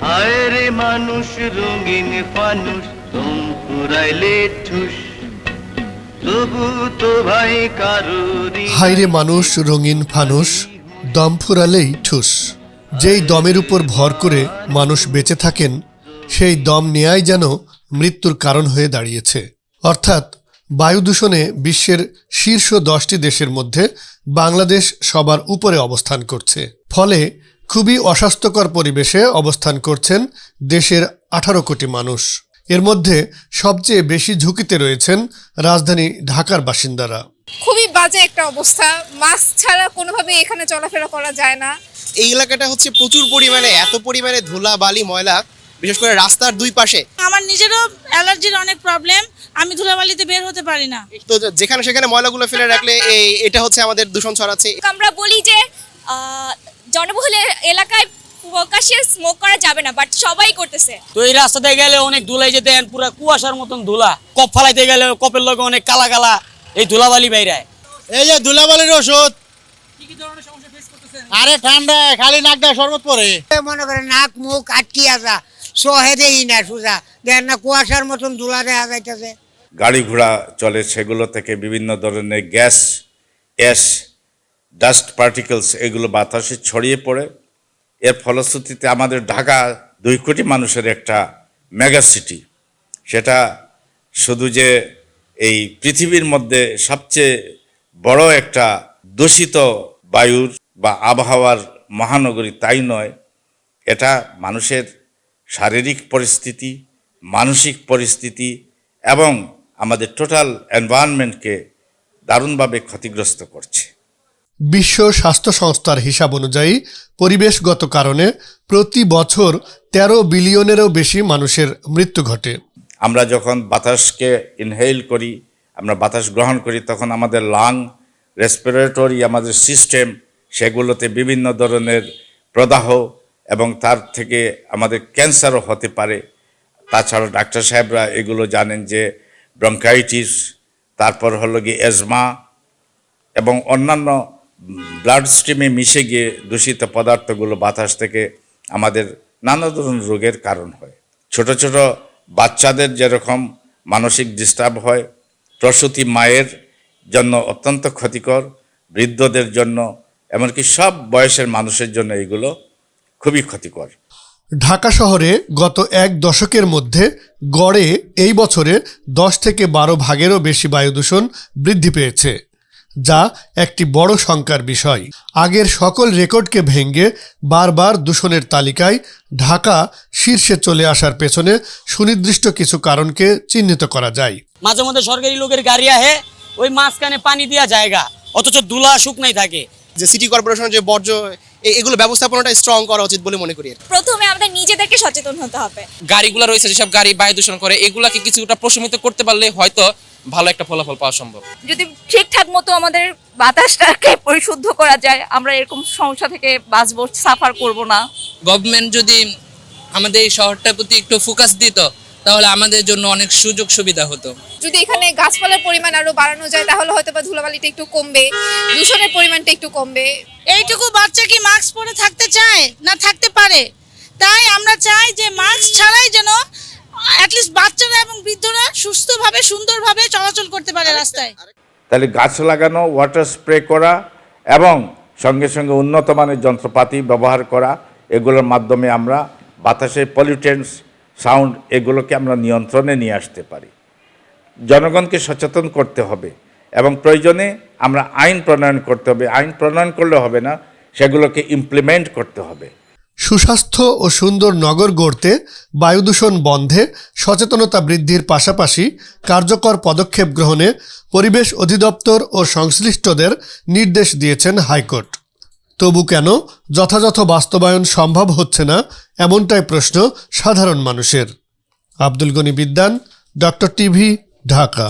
হায় রে মানুষ, রঙিন ফানুষ তুম ফুরাইলে ঠুস। তবু তো ভাই কারুরি হাইরে মানুষ, রঙিন ফানুস দম ফুরালেই ঠুস। যেই দমের উপর ভর করে মানুষ বেঁচে থাকেন, সেই দম নেয়াই যেন মৃত্যুর কারণ হয়ে দাঁড়িয়েছে। অর্থাৎ বায়ু দূষণে বিশ্বের শীর্ষ দশটি দেশের মধ্যে বাংলাদেশ সবার উপরে অবস্থান করছে। ফলে খুবই অস্বাস্থ্যকর পরিবেশে অবস্থান করছেন দেশের আঠারো কোটি মানুষ। এর মধ্যে সবচেয়ে বেশি ঝুঁকিতে রয়েছেন রাজধানী ঢাকার বাসিন্দারা। খুবই বাজে একটা অবস্থা। মাস্ক ছাড়া কোনোভাবে এখানে চলাফেরা করা যায় না। এই এলাকাটা হচ্ছে প্রচুর পরিমাণে এত পরিমাণে ধুলা বালি ময়লা বিশেষ করে রাস্তার দুই পাশে। আমার নিজেরও অ্যালার্জির অনেক প্রবলেম আমি ধুলাবালিতে বের হতে পারি না। তো যেখানে সেখানে ময়লাগুলো ফেলে রাখলে এই এটা হচ্ছে আমাদের দূষণ ছড়াচ্ছে। আমরা বলি যে আহ, জনবহুল এ- এলাকায় প্রকাশ্যে স্মোক করা যাবে না বাট সবাই করতেছে। তো এই রাস্তাতে গেলে অনেক ধুলাই যেতে পুরো কুয়াশার মতন ধুলা। কপ ফালাইতে গেলে কপের লগে অনেক কালা কালা এই ধুলাবালি বাইরায়। এই যে ধুলাবালির ওষুধ। আরে ঠান্ডা খালি নাক দেয় শরবত পরে। মনে করে নাক মুখ আটকি আসা সহে দেই না সুজা। দেখ না কুয়াশার মতন ধুলা দেখা যাইতেছে। গাড়ি ঘোড়া চলে সেগুলো থেকে বিভিন্ন ধরনের গ্যাস অ্যাশ ডাস্ট পার্টিকেলস এগুলো বাতাসে ছড়িয়ে পড়ে। এর ফলশ্রুতিতে আমাদের ঢাকা দুই কোটি মানুষের একটা মেগা সিটি সেটা শুধু যে এই পৃথিবীর মধ্যে সবচেয়ে বড় একটা দূষিত বায়ুর বা আবহাওয়ার মহানগরী তাই নয়। এটা মানুষের শারীরিক পরিস্থিতি, মানসিক পরিস্থিতি এবং আমাদের টোটাল এনভায়রনমেন্টকে দারুণভাবে ক্ষতিগ্রস্ত করছে। বিশ্ব স্বাস্থ্য সংস্থার হিসাব অনুযায়ী পরিবেশগত কারণে প্রতি বছর ১৩ বিলিয়নেরও বেশি মানুষের মৃত্যু ঘটে। আমরা যখন বাতাসকে ইনহেল করি, আমরা বাতাস গ্রহণ করি, তখন আমাদের লাং রেসপিরেটরি আমাদের সিস্টেম সেগুলোতে বিভিন্ন ধরনের প্রদাহ এবং তার থেকে আমাদের ক্যান্সারও হতে পারে। তাছাড়া ডাক্তার সাহেবরা এগুলো জানেন যে ব্রঙ্কাইটিস তারপর হলো গিয়ে এজমা এবং অন্যান্য ব্লাড স্ট্রিমে মিশে গিয়ে দূষিত পদার্থগুলো বাতাস থেকে আমাদের নানা ধরনের রোগের কারণ হয়। ছোট ছোট বাচ্চাদের যেরকম মানসিক ডিস্টার্ব হয়, প্রসূতি মায়ের জন্য অত্যন্ত ক্ষতিকর, বৃদ্ধদের জন্য, এমনকি সব বয়সের মানুষের জন্য এগুলো খুবই ক্ষতিকর। ঢাকা শহরে গত এক দশকের মধ্যে গড়ে এই বছরে দশ থেকে বারো ভাগেরও বেশি বায়ু দূষণ বৃদ্ধি পেয়েছে। যা একটি বড় শঙ্কার বিষয়। আগের সকল রেকর্ডকে ভেঙে বারবার দূষণের তালিকায় ঢাকা শীর্ষে চলে আসার পেছনে সুনির্দিষ্ট কিছু কারণকে চিহ্নিত করা যায়। মাঝে মধ্যে সরকারি লোকের গাড়ি আহে ওই মাঝখানে পানি দেওয়া জায়গা অথচ ধুলা শুকনাই থাকে। যে সিটি কর্পোরেশনের যে বর্জ্য এ- এগুলো ব্যবস্থাপনাটা স্ট্রং করা উচিত বলে মনে করি। প্রথমে আমাদের নিজেদেরকে সচেতন হতে হবে। গাড়িগুলো রয়েছে যেসব গাড়ি বায়ু দূষণ করে এগুলাকে কিছুটা প্রশমিত করতে পারলে হয়তো ভালো একটা ফলাফল পাওয়া সম্ভব। যদি ঠিকঠাক মতো আমাদের বাতাসটাকে পরিশুদ্ধ করা যায় আমরা এরকম সমস্যা থেকে বাঁচবো সাফার করব না। গভর্নমেন্ট যদি আমাদের এই শহরটার প্রতি একটু ফোকাস দিত তাহলে আমাদের জন্য অনেক সুযোগ সুবিধা হতো। যদি এখানে গাছপালার পরিমাণ আরও বাড়ানো যায় তাহলে হয়তো বা ধুলাবালিটা একটু কমবে দূষণের পরিমাণটা একটু কমবে। এইটুকু বাচ্চা কি মাস্ক পরে থাকতে চায়? না থাকতে পারে। তাই আমরা চাই যে মাস্ক ছাড়াই যেন অ্যাটলিস্ট বাচ্চারা এবং বৃদ্ধরা সুস্থভাবে সুন্দরভাবে চলাচল করতে পারে রাস্তায়। তাহলে গাছ লাগানো ওয়াটার স্প্রে করা এবং সঙ্গে সঙ্গে উন্নত মানের যন্ত্রপাতি ব্যবহার করা এগুলোর মাধ্যমে আমরা বাতাসের পলিউটেন্টস সাউন্ড এগুলোকে আমরা নিয়ন্ত্রণে নিয়ে আসতে পারি। জনগণকে সচেতন করতে হবে এবং প্রয়োজনে আমরা আইন প্রণয়ন করতে হবে। আইন প্রণয়ন করলে হবে না সেগুলোকে ইমপ্লিমেন্ট করতে হবে। সুস্বাস্থ্য ও সুন্দর নগর গড়তে বায়ুদূষণ বন্ধে সচেতনতা বৃদ্ধির পাশাপাশি কার্যকর পদক্ষেপ গ্রহণে পরিবেশ অধিদপ্তর ও সংশ্লিষ্টদের নির্দেশ দিয়েছেন হাইকোর্ট। তবু কেন যথাযথ বাস্তবায়ন সম্ভব হচ্ছে না এমনটাই প্রশ্ন সাধারণ মানুষের। আব্দুল গনি বিদ্যান, ডক্টর টিভি, ঢাকা।